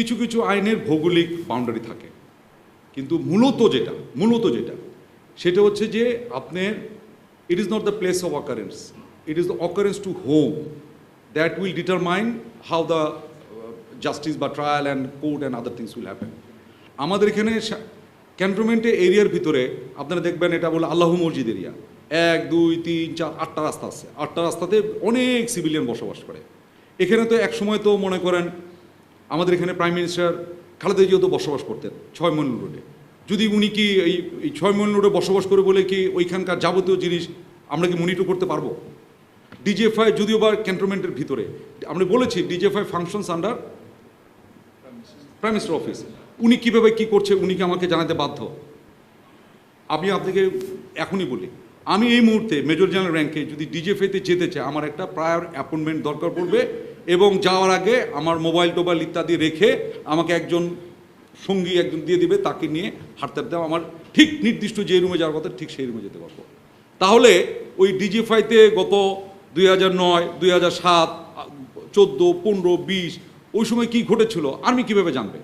কিছু কিছু আইনের ভৌগোলিক বাউন্ডারি থাকে। কিন্তু মূলত যেটা মূলত যেটা, সেটা হচ্ছে যে আপনার it is not the place of occurrence it is the occurrence to home that will determine how the justice বা trial and court and other things will happen আমাদের এখানে ক্যান্টনমেন্টে এরিয়ার ভিতরে আপনারা দেখবেন এটা বলে আল্লাহ মসজিদ এরিয়া এক, দুই, তিন, চার, আটটা রাস্তা আছে। আটটা রাস্তাতে অনেক সিভিলিয়ান বসবাস করে। এখানে তো এক সময় তো মনে করেন আমাদের এখানে প্রাইম মিনিস্টার খালেদা জিয়াও তো বসবাস করতেন, ছয় মইল রোডে। যদি উনি কি এই এই ছয় মইল রোডে বসবাস করে বলে কি ওইখানকার যাবতীয় জিনিস আমরা কি মনিটর করতে পারব? ডিজিএফআই যদিও বা ক্যান্টনমেন্টের ভিতরে, আমরা বলেছি DGFI functions under prime minister office উনি কীভাবে কী করছে, উনি কি আমাকে জানাতে বাধ্য? আমি আপনাকে এখনই বলি, আমি এই মুহূর্তে মেজর জেনারেল র্যাঙ্কে যদি ডিজেফেতে যেতে চাই, আমার একটা প্রায়র অ্যাপয়েন্টমেন্ট দরকার পড়বে। এবং যাওয়ার আগে আমার মোবাইল টোবাইল ইত্যাদি রেখে আমাকে একজন সঙ্গী একজন দিয়ে দিবে, তাকে নিয়ে হাঁটতে হাঁটতে আমার ঠিক নির্দিষ্ট যে রুমে যাওয়ার কথা ঠিক সেই রুমে যেতে পারব। তাহলে ওই ডিজিফাইতে গত দুই হাজার নয়, দুই হাজার সাত চোদ্দ, পনেরো, বিশ, ওই সময় কী ঘটেছিল? আর্মি কীভাবে জানবে?